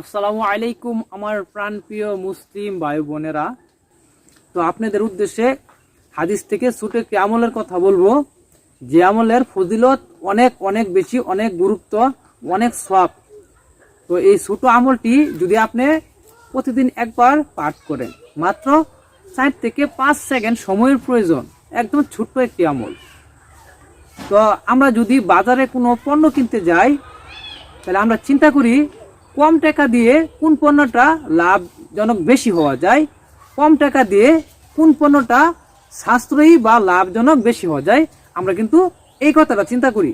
আসসালামু আলাইকুম আমার প্রাণপ্রিয় মুসলিম ভাই বোনেরা। তো আপনাদের উদ্দেশ্যে হাদিস থেকে ছোট একটি আমলের কথা বলব। যে আমলের ফজিলত অনেক অনেক বেশি, অনেক গুরুত্ব, অনেক সব তো এই ছোট আমলটি যদি আপনি প্রতিদিন একবার পাঠ করেন, মাত্র চার থেকে পাঁচ সেকেন্ড সময়ের প্রয়োজন, একদম ছোট্ট একটি আমল। তো আমরা যদি বাজারে কোনো পণ্য কিনতে যাই, তাহলে আমরা চিন্তা করি কম টাকা দিয়ে কোন পণ্যটা লাভজনক বেশি হওয়া যায়? কম টাকা দিয়ে কোন পণ্যটা সাশ্রয়ী বা লাভজনক বেশি হওয়া যায়? আমরা কিন্তু এই কথাটা চিন্তা করি।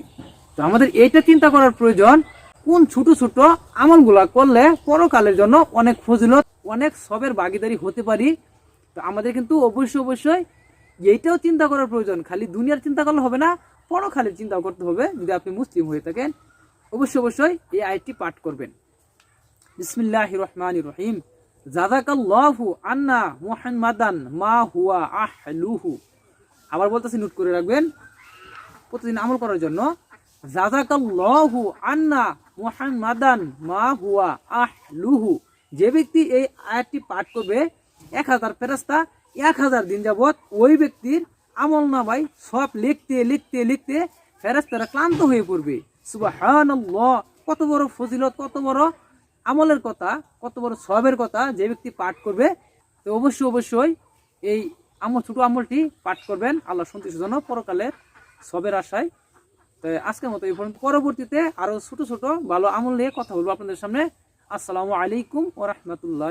তো আমাদের এইটা চিন্তা করার প্রয়োজন, কোন ছোট ছোট আমলগুলা করলে পরকালের জন্য অনেক ফজিলত, অনেক সবের ভাগিদারি হতে পারি? তো আমাদের কিন্তু অবশ্যই অবশ্যই এইটাও চিন্তা করার প্রয়োজন। খালি দুনিয়ার চিন্তা করলে হবে না, পরকালের চিন্তা করতে হবে। যদি আপনি মুসলিম হয়ে থাকেন, অবশ্যই অবশ্যই এই আয়টি পাঠ করবেন। রহমান রহিম আন্না মুহাম্মাদান মা হুয়া আহলুহু। আবার বলতেছি নোট করে রাখবেন, প্রতিদিন আমল করার জন্য আন্না মুহাম্মাদান মা হুয়া আহলুহু। যে ব্যক্তি এই আয়াতটি পাঠ করবে, এক হাজার ফেরাস্তা এক হাজার দিন যাবত ওই ব্যক্তির আমল না ভাই সব লিখতে লিখতে লিখতে ফেরাস্তারা ক্লান্ত হয়ে পড়বে। সুবহানাল্লাহ, কত বড় ফজিলত, কত বড় আমলের কথা, কত বড় সবের কথা যে ব্যক্তি পাঠ করবে, তো অবশ্যই অবশ্যই এই আমল, ছোটো আমলটি পাঠ করবেন। আল্লাহ সন্তুষ্ট জন্য পরকালের সবের আশায়। তো আজকের মতো এই পর্যন্ত। পরবর্তীতে আরও ছোট ছোট ভালো আমল নিয়ে কথা বলব আপনাদের সামনে। আসসালামু আলাইকুম ও রহমতুল্লাহ